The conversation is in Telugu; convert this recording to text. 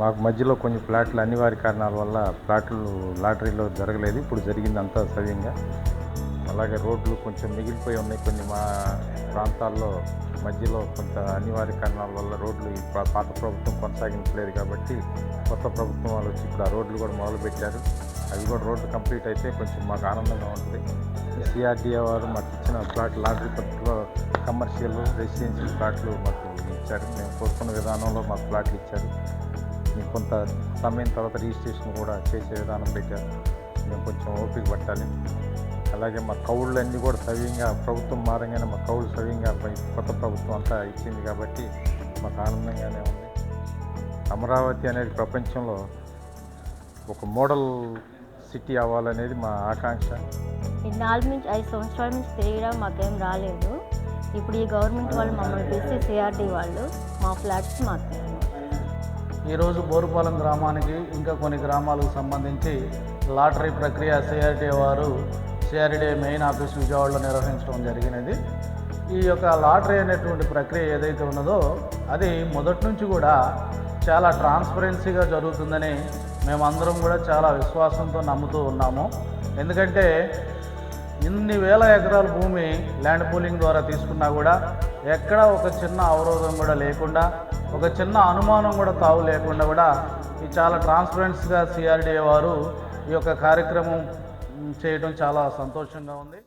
మాకు మధ్యలో కొన్ని ప్లాట్లు అనివార్య కారణాల వల్ల ప్లాట్లు లాటరీలో జరగలేదు. ఇప్పుడు జరిగిందంతా సవ్యంగా. అలాగే రోడ్లు కొంచెం మిగిలిపోయి ఉన్నాయి. కొన్ని మా ప్రాంతాల్లో మధ్యలో కొంత అనివార్య కారణాల వల్ల రోడ్లు ఈ పాత ప్రభుత్వం కొనసాగించలేదు కాబట్టి కొత్త ప్రభుత్వం వాళ్ళు వచ్చి ఇప్పుడు ఆ రోడ్లు కూడా మొదలుపెట్టారు. అవి కూడా రోడ్లు కంప్లీట్ అయితే కొంచెం మాకు ఆనందంగా ఉంటుంది. సిఆర్డీఏ వారు మాకు ఇచ్చిన ప్లాట్ లాటరీ పద్ధతిలో కమర్షియల్ రెసిడెన్షియల్ ప్లాట్లు మాకు ఇచ్చారు. మేము కోరుకున్న విధానంలో మాకు ప్లాట్లు ఇచ్చారు. కొంత సమయం తర్వాత రిజిస్ట్రేషన్ కూడా చేసే విధానం పెట్టారు. మేము కొంచెం ఓపిక పట్టాలి. అలాగే మా కౌళ్ళు కూడా సవ్యంగా ప్రభుత్వం మారంగానే మా కౌళ్ళు సవ్యంగా కొత్త ప్రభుత్వం అంతా ఇచ్చింది కాబట్టి మాకు ఆనందంగానే ఉంది. అమరావతి అనేది ప్రపంచంలో ఒక మోడల్ సిటీ అవ్వాలనేది మా ఆకాంక్ష. ఈ నాలుగు నుంచి ఐదు సంవత్సరాల నుంచి తిరిగినా మాకేం రాలేదు. ఇప్పుడు ఈ గవర్నమెంట్ వాళ్ళు మమ్మల్ని పిలిచి సిఆర్డీ వాళ్ళు మా ఫ్లాట్స్ మాకు ఈరోజు బోరుపాలెం గ్రామానికి ఇంకా కొన్ని గ్రామాలకు సంబంధించి లాటరీ ప్రక్రియ సిఆర్డీ వారు సిఆర్డీ మెయిన్ ఆఫీస్ విజయవాడలో నిర్వహించడం జరిగినది. ఈ యొక్క లాటరీ అనేటువంటి ప్రక్రియ ఏదైతే ఉన్నదో అది మొదటి నుంచి కూడా చాలా ట్రాన్స్పరెన్సీగా జరుగుతుందని మేమందరం కూడా చాలా విశ్వాసంతో నమ్ముతూ ఉన్నాము. ఎందుకంటే ఇన్ని వేల ఎకరాల భూమి ల్యాండ్ పూలింగ్ ద్వారా తీసుకున్నా కూడా ఎక్కడ ఒక చిన్న అవరోధం కూడా లేకుండా ఒక చిన్న అనుమానం కూడా తావు లేకుండా కూడా ఈ చాలా ట్రాన్స్పరెన్స్గా సిఆర్డీఏ వారు ఈ యొక్క కార్యక్రమం చేయడం చాలా సంతోషంగా ఉంది.